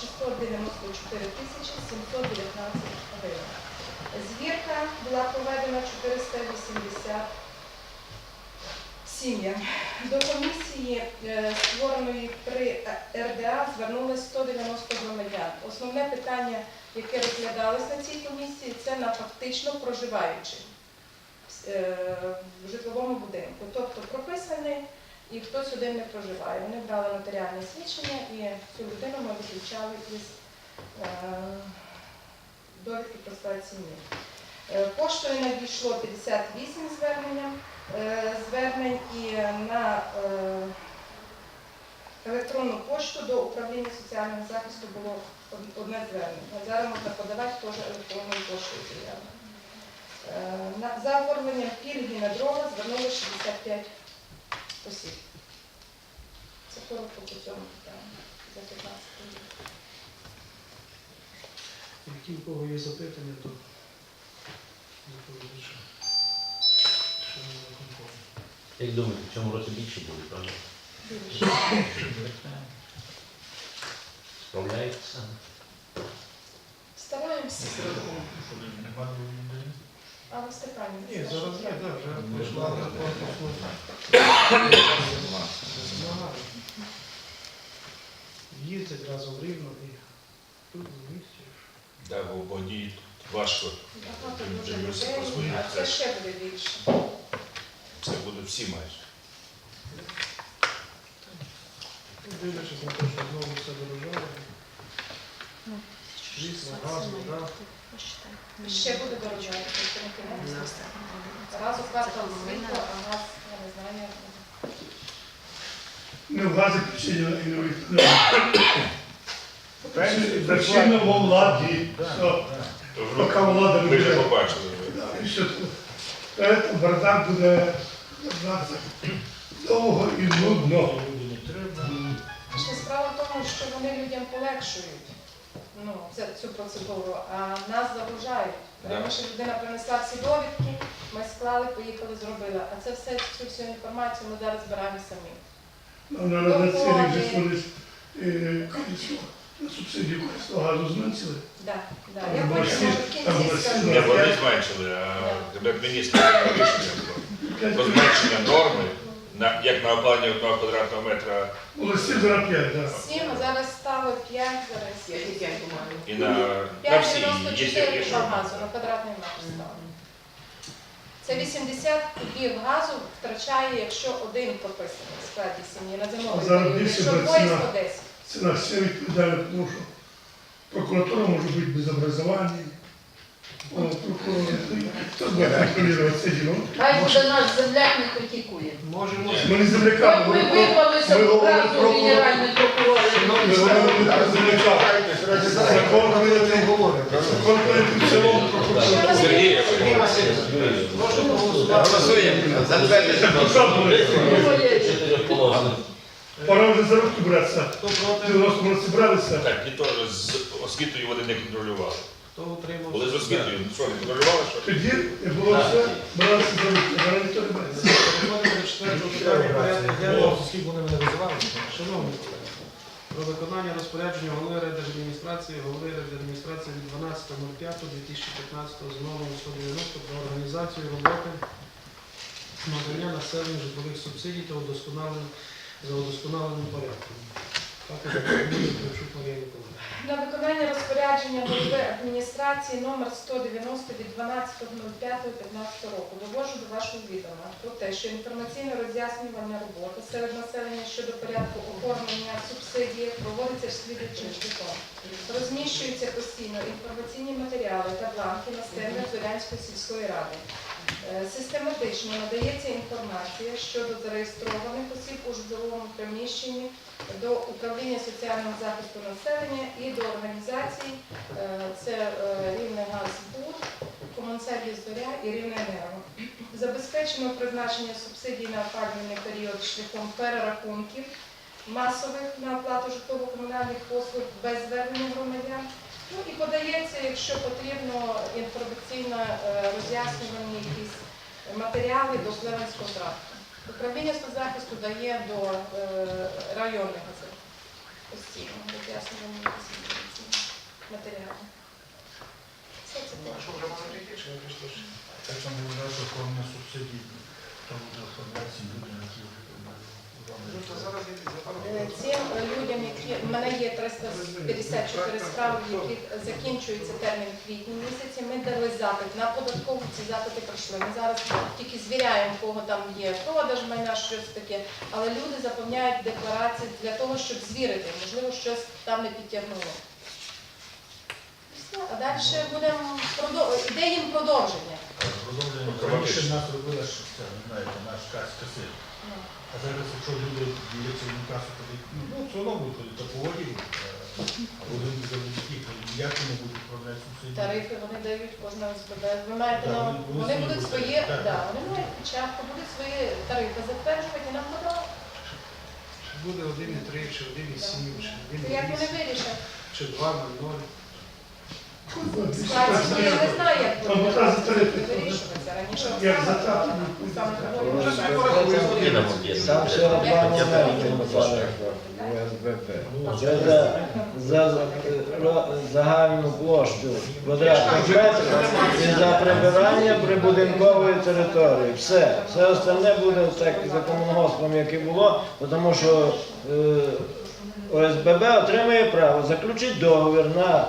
694 тисячі 719 гривень. Звірка була проведена 480 сім'ям. До комісії, е, створеної при РДА, звернулося 190 громадян. Основне питання, яке розглядалось на цій комісії, це на фактично проживаючих е, в житловому будинку. Тобто прописаний і хтось один не проживає. Вони брали нотаріальне свідчення і цю людину ми виключали із е, довідки про склад сім'ї. Е, Поштою надійшло 58 звернення, е, звернень і на е, електронну пошту до управління соціального захисту було одне звернення. Зараз можна подавати теж електронною поштою заяву. Е, За оформленням пільги на дрова звернули 65 осіб. Це коротко по цьому питанню за 15 років. Які в кого є запитання, то доповідача. Шановний виконком. Як думаєте, в цьому році більше буде, правда? Справляється? Стараємося. Але Степанів. Ні, зараз є, так, вже прийшла на. Змагання. Їздять разом в рівно і тут в місті. Да, бо одній важко. Багато дуже по людей, а це ще буде більше. Це буде всі майже. Дивлячись на те, що знову все дорожає. Світло, газ, вода. Ще буде дорожати, тобто не кінець. Раз у квартал світло, а газ, я не знаю. Не в газі причина і не в Причина во владі. Поки влада не ви вже побачили. Тут? Бардак буде довго і нудно. Ще справа в тому, що вони людям полегшують ну, цю процедуру, а нас загружають. Да. Раніше людина принесла всі довідки, ми склали, поїхали, зробили. А це все, цю всю інформацію ми зараз збираємо самі. На на цей рік же ж вони колесо на субсидію колесо газу зменшили. Да. Там Я потім сіль- в кінці скажу. сіль. Не, вони зменшили, а адміністративне рішення було. Про зменшення норми, на, як на опалення одного квадратного метра Було 7 за 5, так. Сім, а зараз стало 5, зараз є. і на, на всі. Є, 5,94 є, по газу на квадратний метр стало. Це 80 кубів газу втрачає, якщо один прописаний в складі сім'ї на зимовий А зараз період. більше Якщо двоє ціна. 110. Ціна все відповідальна, тому що прокуратура може бути без образування. О, прокурор, хто буде контролювати це діло? Хай буде наш земляк не критикує. Ми не земляка, ми вирвалися ми в говоримо про- генеральний прокурор. Ми говоримо про земляка. Закон цілому прокуратура. Сергій, я Прошу проголосувати. Чотирьох положених. Пора вже за руки братися. Хто В проти? 90. Так, і то з освітою вони не контролювали. Хто утримався? Були з освітою, що не контролювали, що? Тоді було все, бралися за руки, зараз ніхто не брається. Переходимо до четвертого питання порядку денного. Шановні колеги, про виконання розпорядження голови райдержадміністрації, голови райдержадміністрації від 12.05.2015 з номером 190 про організацію роботи надання населенню житлових субсидій та удосконалення за удосконаленим порядком. Також Кравчук Марія Миколаївна. На виконання розпорядження голови адміністрації номер 190 від 12.05.15 року довожу до вашого відома про те, що інформаційно роз'яснювальна робота серед населення щодо порядку оформлення субсидії проводиться слідчим шляхом. Розміщуються постійно інформаційні матеріали та бланки на стендах Зорянської сільської ради. Е, Систематично надається інформація щодо зареєстрованих осіб у житловому приміщенні до управління соціального захисту населення і до організацій, е, це е, Рівне Газбуд, Комунсервіс Зоря і Рівне Енерго. Забезпечено призначення субсидій на опалювальний період шляхом перерахунків масових на оплату житлово-комунальних послуг без звернення громадян. Ну і подається, якщо потрібно, інтродукційно е, роз'яснювані якісь матеріали до Плевенського тракту. Управління захисту дає до е, районних газет постійно роз'яснювані якісь матеріали. Все це ну, те. Що вже може прийти, чи не люди, які Цим людям, які в мене є 354 справи, яких закінчується термін квітні місяці. Ми дали запит на податкову. Ці запити пройшли. Ми зараз тільки звіряємо, кого там є продаж майна, щось таке. Але люди заповняють декларації для того, щоб звірити, можливо, щось там не підтягнуло. А далі будемо продов- іде їм продовження. Продовження. Раніше нас робили, що це, не знаєте, наш кас касир. Ну. А зараз, якщо люди діляться в касу, тоді, ну, все одно будуть ходити по воді, або люди завдяки, як вони будуть управляти субсидії. Тарифи вони дають кожна ОСББ. Ви маєте на вони- вони вони будуть свої, так. да, вони мають печатку, будуть свої тарифи затверджувати і нам подавати. Чи буде 1,3, чи 1,7, чи Як вони вирішать? чи 2,0. Ситуацію я не знаю, як. Це за, за, за загальну площу квадратних метрів і за прибирання прибудинкової території. Все. Все остальне буде так за комунгоспом, як і було, тому що е, ОСББ отримує право заключити договір на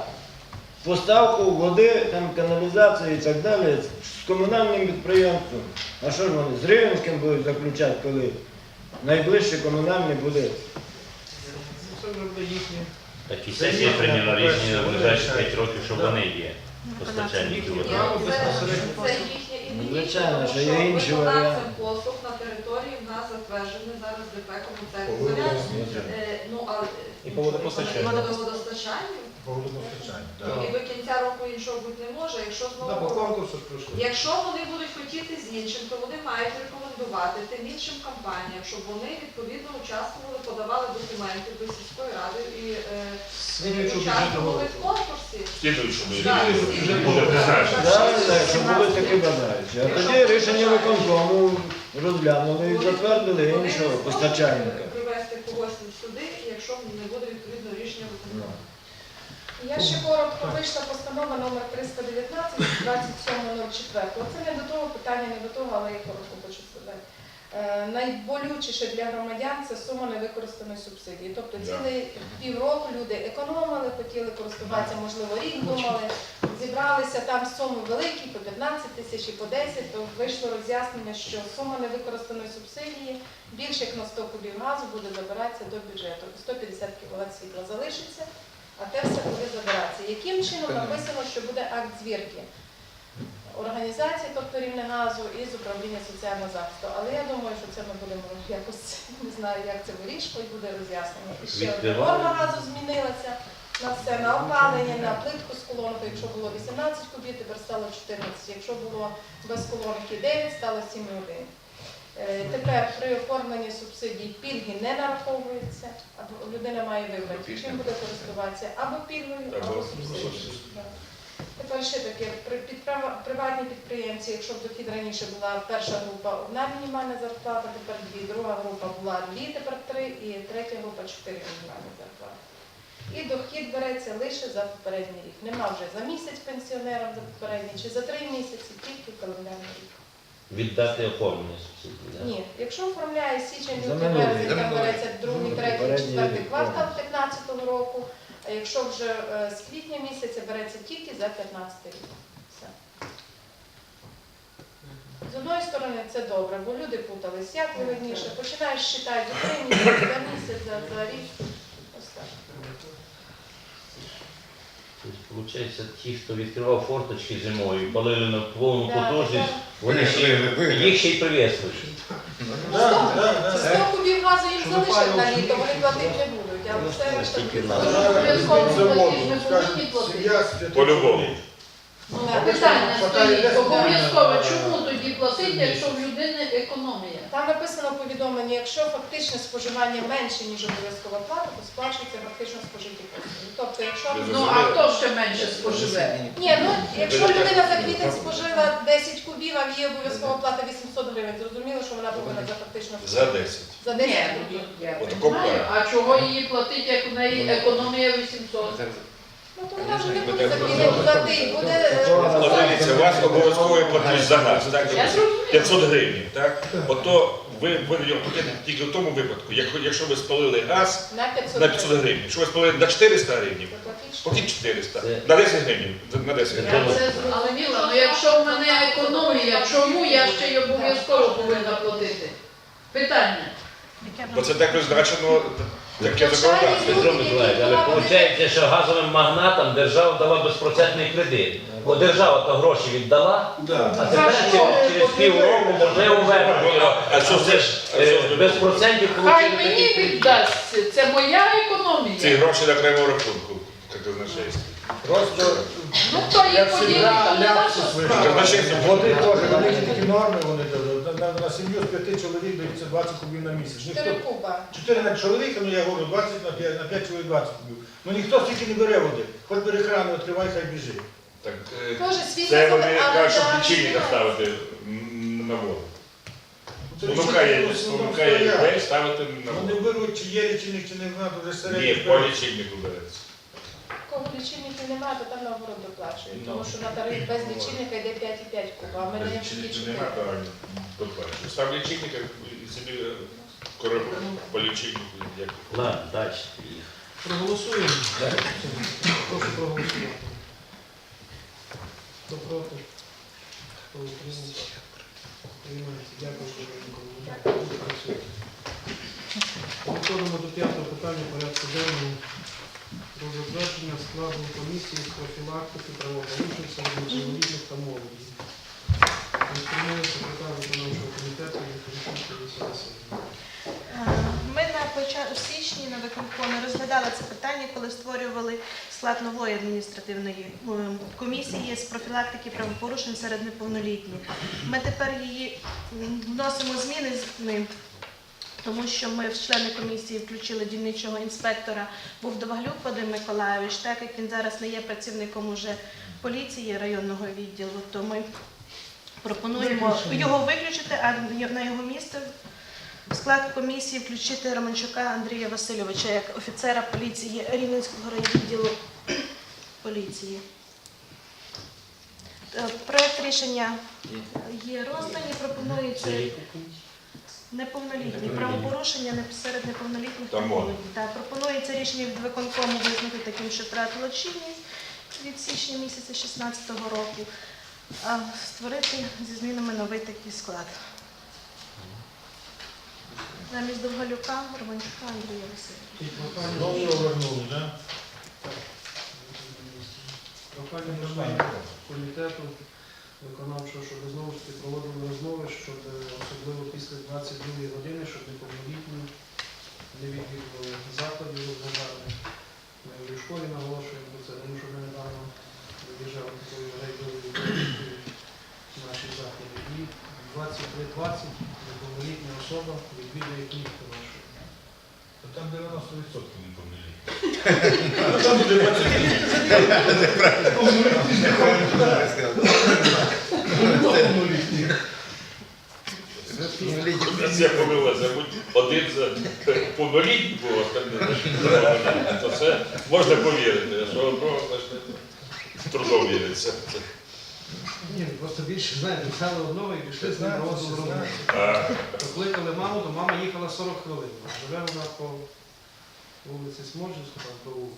поставку води, там, каналізації і так далі з комунальним підприємством. А що ж вони з Рівенським будуть заключати, коли найближче комунальне буде? Це вже буде їхнє. Так і сесія прийняла рішення на ближайші 5 років, що вони є постачальники води. Це їхнє Звичайно, що є інші варіанти. послуг на території в нас затверджений зараз ДП комунальний Е, Ну, І по водопостачанню. водопостачанню. По водопостачанню, І до кінця року іншого бути не може, якщо Да, по знову конкурсу ж пройшли. Якщо вони будуть хотіти з іншим, то вони мають рекомендувати тим іншим компаніям, щоб вони відповідно участвували, подавали документи до сільської ради і е, участвували в конкурсі. Слідуючому Так, так, що були такі бажаючі. А тоді рішення виконкому розглянули і затвердили іншого постачальника. привести когось сюди, якщо не буде відповідно рішення виконкому. Я ще коротко вийшла постанова номер 319 27.04. Це не до того питання, не до того, але я коротко хочу сказати. Е, Найболючіше для громадян це сума невикористаної субсидії. Тобто цілий півроку люди економили, хотіли користуватися, можливо, рік думали, зібралися там суми великі, по 15 тисяч і по 10, то вийшло роз'яснення, що сума невикористаної субсидії більше як на 100 кубів газу буде забиратися до бюджету. 150 кВт світла залишиться а те все буде забиратися. Яким чином написано, що буде акт звірки організації, тобто Рівнегазу і з управління соціального захисту. Але я думаю, що це ми будемо якось не знаю, як це вирішувати, буде роз'яснення. І ще норма газу змінилася на все, на опалення, на плитку з колонкою. Якщо було 18 кубів, тепер стало 14. Якщо було без колонки 9, стало 7,1. Е, Тепер при оформленні субсидій пільги не нараховуються, або людина має вибрати, чим буде користуватися або пільгою, або субсидією. Тепер ще таке, при приватні підприємці, якщо в дохід раніше була перша група одна мінімальна зарплата, тепер дві, друга група була дві, тепер три, і третя група чотири мінімальні зарплати. І дохід береться лише за попередній рік. Нема вже за місяць пенсіонерам за попередній, чи за три місяці, тільки календарний рік. Віддати оформлення субсидії. да? Ні, якщо оформляє січень, лютий, березень, там береться другий, третій, четвертий квартал 15-го року, а якщо вже е, з квітня місяця береться тільки за 15 рік. Все. З одної сторони це добре, бо люди путались, як вигідніше, починаєш считати за три місяці, за місяць, за, за рік. Ось так. Тобто, виходить, ті, хто відкривав форточки зимою, палили на повну Да, потужність, вони ще їх ще й приветствують. Ну, сто- сто кубів газу їм залишать на літо, вони платити не будуть, все повинні платити. По-любому. Ну, Питання стоїть обов'язково. Чому тоді платити, якщо в людини економія? Там написано в повідомленні, якщо фактичне споживання менше, ніж обов'язкова плата, то сплачується фактично спожиті послуги. Тобто, якщо Ну а хто ще менше споживе? ні, ну якщо людина за квітень спожила 10 кубів, а в її обов'язкова плата 800 гривень, зрозуміло, що вона повинна за фактично За 10. за 10 Ні, кубів. я Отако знаю. А чого її платити, як у неї економія 800? Ну то вона вже не буде так закидати платити, буде... дивіться, у вас обов'язковий платіж за газ, так? Я зрозуміла. 500 гривень, так? Ото ви будете його платити тільки в тому випадку, якщо- якщо ви спалили газ На 500 на 500 гривень. Якщо ви спалили на 400 гривень, платіть 400. На 10 гривень, на 10 Я гривень. це зрозуміла, ну якщо в мене економія, чому я ще й обов'язково повинна платити? Питання. Бо це так призначено, таке законодавство. Петро Миколаївич, але виходить, що газовим магнатам держава дала безпроцентний кредит. Бо держава то гроші віддала, а тепер через, півроку можливо вернути. А що це ж е, без процентів Хай мені такий віддасть, це моя Ці економія. гроші на окремому рахунку, як казначейство. Просто Ну то як їх поділити, не наша справа. Казначейство. Води теж, великі такі норми вони дають. На, сім'ю з п'яти чоловік дається 20 кубів на місяць. Ніхто, 4 куба. 4 на чоловіка, ну я говорю, 20 на 5, на 5 чоловік 20 кубів. Ну ніхто стільки не бере води. Хоч бери кран, відкривай, хай біжить. Так, е, Тоже світло, це вони але кажуть, щоб да, лічильника ставити м, на воду. Це Спонукає, лічильник, ну, спонукає стоять. людей ставити на Вони воду. беруть, чи є лічильник, чи не вже середньо. Ні, по лічильнику береться. Лічильників немає, то там наоборот доплачують. Ну. Тому що на тариф без лічильника йде 5,5 куба, а ми даємо тільки 4. немає, правильно. доплачує. Став лічильника і собі е, корабль по лічильнику. Як Ладно, далі. Проголосуємо. Прошу проголосувати. Хто проти? Хто утримався? Приймається. Дякую, Миколаївич. Працюємо. Переходимо до п'ятого питання порядку денного. Про затвердження складу комісії з профілактики правопорушень серед неповнолітніх та молоді. Інформує секретар виконавчого комітету Вікторівський Олександр Ми на початку січні на виконкомі розглядали це питання, коли створювали склад нової адміністративної комісії з профілактики правопорушень серед неповнолітніх. Ми тепер її вносимо зміни з. Тому що ми в члени комісії включили дільничого інспектора був Довгаглюк Вадим Миколайович, так як він зараз не є працівником уже поліції районного відділу, то ми пропонуємо його виключити, а на його місце в склад комісії включити Романчука Андрія Васильовича як офіцера поліції Рівненського райвідділу поліції. Е, Проект рішення є. роздані, пропонується неповнолітні. Правопорушення не- серед неповнолітніх Та пропонується рішення від виконкому визнати таким, що втратило чинність від січня місяця 2016 року, а створити зі змінами новий такий склад. Замість Довгалюка, Романчука Андрія Васильовича. І прохання- вернули, так? Прохання до комітету виконавчого, щоб знову ж таки проводили розмови, щоб е, особливо 22 години, щоб неповнолітні не відвідували закладів розважальних. Ми в школі наголошуємо про це, тому що ми недавно виїжджали такою рейдовою наші заклади. І 23.20 неповнолітня особа відвідує клітку нашу. То там 90% не помилі. Там буде 20. Це забудь один за повнолітній був, остальні. То це можна повірити, що просто ж трудом віриться. Ні, просто більше знаєте, взяли одного і пішли з ним розмову. А, Покликали маму, то мама їхала 40 хвилин. Живе вона по вулиці Сморжівська, там провулку.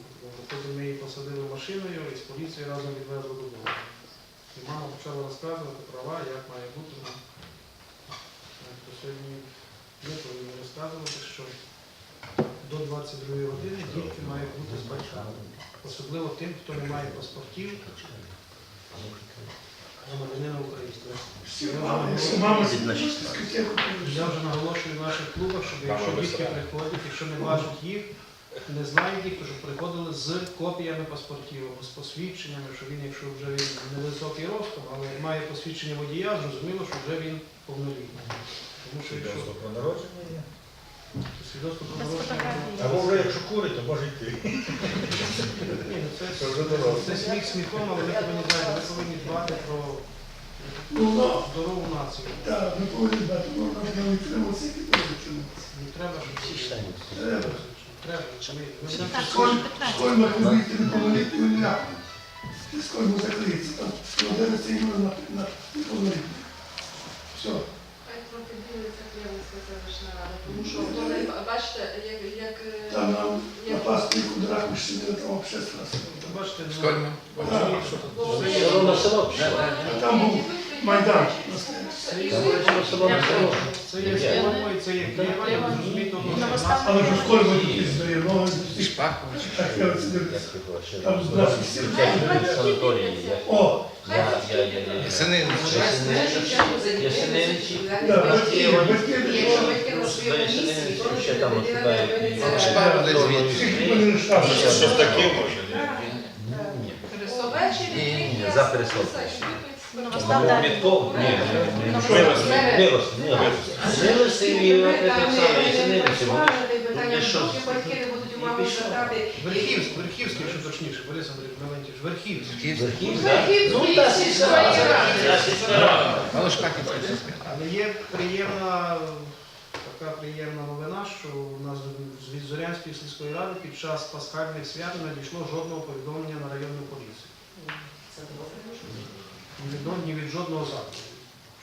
Потім ми її посадили машиною і з поліцією разом відвезли додому. І мама почала розказувати права, як має бути сьогодні ми повинні розказувати, що до 22 години дітки мають бути з батьками. Особливо тим, хто не має паспортів громадянина України. Всі Я вже наголошую- в наших клубах, щоб якщо діти приходять, якщо не бачать їх, не знають їх, то приходили з копіями паспортів з посвідченнями, що він, якщо вже він невисокий ростом, але має посвідчення водія, зрозуміло, що вже він повнолітній. Тому що якщо Свідоцтво про народження є. свідоцтво про Без народження. Або вже якщо курить, то може йти. Ні, ну це, Це вже доросле. це сміх сміхом, але ми повинні знаєте, ми повинні дбати про Ну, здорову націю. так, ми повинні дати, можна не треба, щоб всі Треба. Треба, чи ми-. Сколько ви не ляпнете. І сколько закриється, там 11 євро на, на неповнолітні. Все. Тому що бачите, як, е, Там нам на пасту кудрак мужчини, там вообще страшно. Бачите, ну, Сколько? Там був Майдан. Це є село. це є що в нас Але ж сколько ви тут ну, Шпакович. Там називають? наші всі. О, Я- я- я- я- я. Сини. Ясеневичі. да, батьки, батьки, Якщо батьки. батьки на своєму місці, Ясеневичі то ще там от туди. Шпакович звідти. Скільки вони лишали? Щось таке може. Ні, за Переславом. Ясеневичі. вони- що? точніше, Верхівський. Ну. Але є приємна, така приємна новина, що у нас від Зорянської сільської ради під час пасхальних свят не надійшло жодного повідомлення на районну поліцію. Ні від, ні від жодного закладу.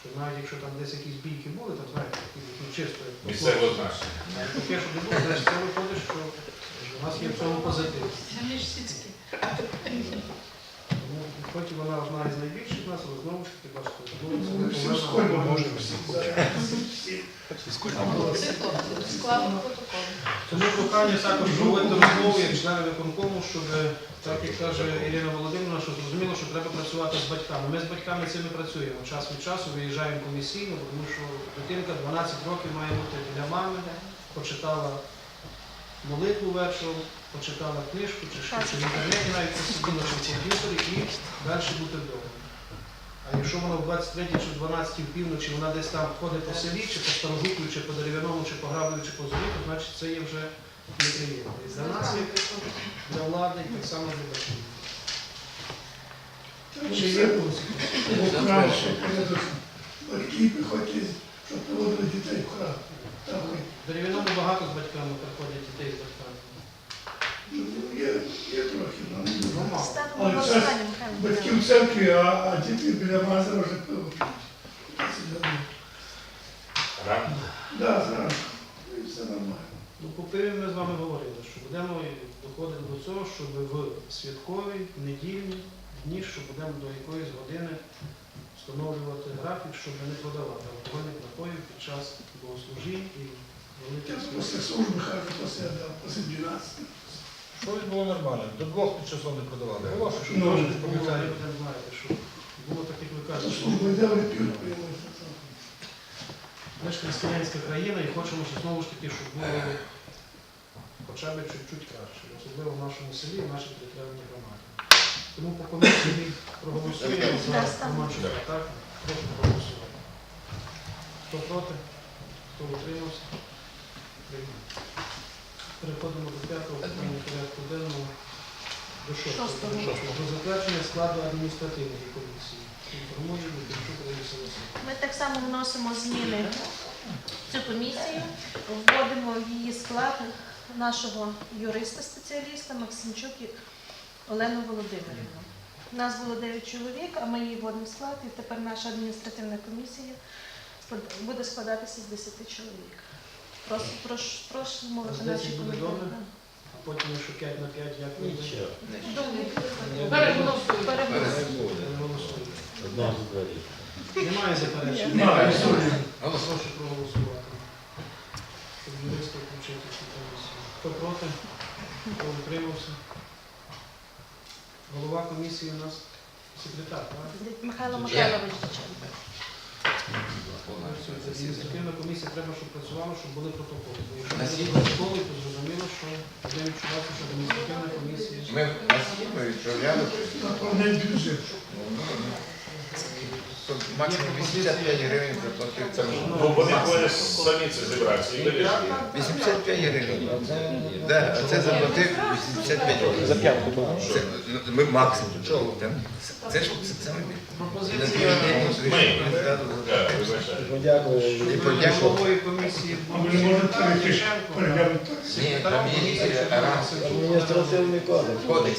Що навіть якщо там десь якісь бійки були, там знаєте, ну, чисто. як Місцево значення. Таке, щоб не було, значить це виходить, що у нас є в цьому позитив. Тому хоч і вона одна із найбільших нас, але знову ж таки, бачите, Ми знову всі це. Всі. Складно протокол. Тому прохання також проводити розмову як члени виконкому, щоб, так як каже Ірина Володимирівна, що зрозуміло, що треба працювати з батьками. Ми з батьками цими працюємо. Час від часу виїжджаємо комісійно, тому що дитинка 12 років має бути для мами, почитала молитву вечором, почитала книжку, чи що, чи в інтернеті навіть посиділа, чи в комп'ютері і далі бути вдома. А якщо вона в 23 чи 12 в півночі, вона десь там ходить по селі, чи по старожуку, чи по дерев'яному, чи по граблю, чи по землі, то значить це є вже неприємно. І для нас, як для влади, і так само для батьків. Чи є Бо краще, батьки приходять, щоб приводили дітей в храм. Там в дерев'яному багато з батьками приходять дітей з батьками. ну, є, є трохи, але не Ну, мало. Ставимо Але голосування, Михайло батьки Михайлович. в церкві, а, а діти біля магазину вже пиво п'ють. Рано. Да, зранку. І все нормально. Ну, по пиві ми з вами говорили, що будемо доходити до цього, щоб в святкові, недільні дні, що будемо до якоїсь години встановлювати графік, щоб не продавати алкогольних напоїв під час богослужінь і великих после службы хожу после, да, 12. Щось було нормально. До двох під часом не продавали. Було, що Що Ну, було, так. ви не знаєте, що було так, як ви кажете, що делали, пьют преимущество. ми ж християнська країна і хочемо, щоб знову ж таки, щоб було хоча б чуть-чуть краще, особливо в нашому селі, в нашій територіальній громаді. Тому по комісії проголосуємо за. Романчука, так? Прошу проголосувати. Хто проти? Хто утримався? Прийнято. Переходимо до п'ятого питання порядку денного. До шостого. До затвердження складу адміністративної комісії. Інформує Дмитричук Раїса Васильівна. Ми так само вносимо зміни в цю комісію, вводимо в її склад нашого юриста-спеціаліста Максимчук Олену Володимирівну. У нас було 9 чоловік, а ми її вводимо в склад, і тепер наша адміністративна комісія буде складатися з 10 чоловік. Прошу, просимо 10 буде добре? А потім, якщо 5 на 5, як ви Нічого. Переголосуємо. голосуєте? Одного з дверей. Немає заперечень? Немає. Прошу проголосувати. Щоб юриста включити цю комісію. Хто проти? Хто утримався? Голова комісії у нас секретар, так? Михайло Михайлович Дяченко. Адміністративна комісія треба, щоб працювала, щоб були протоколи. Бо якщо не є. протоколи, то зрозуміло, що буде відчувати, що адміністративна комісія. Ми нас відправляли. Максимум 85 гривень проплатити. Ну, вони повинні самі це і вирішити. 85 гривень. Да, а це заплатив 85 гривень. За п'ятку Це ну, ми максимум. Там, Це ж це саме на Пропозиція південь прийшов кандидату Так, вибачаю. подякую. І подякував. головою комісії ми можемо перейти, переглянути. Ні, там є е. Адміністративний кодекс. Кодекс.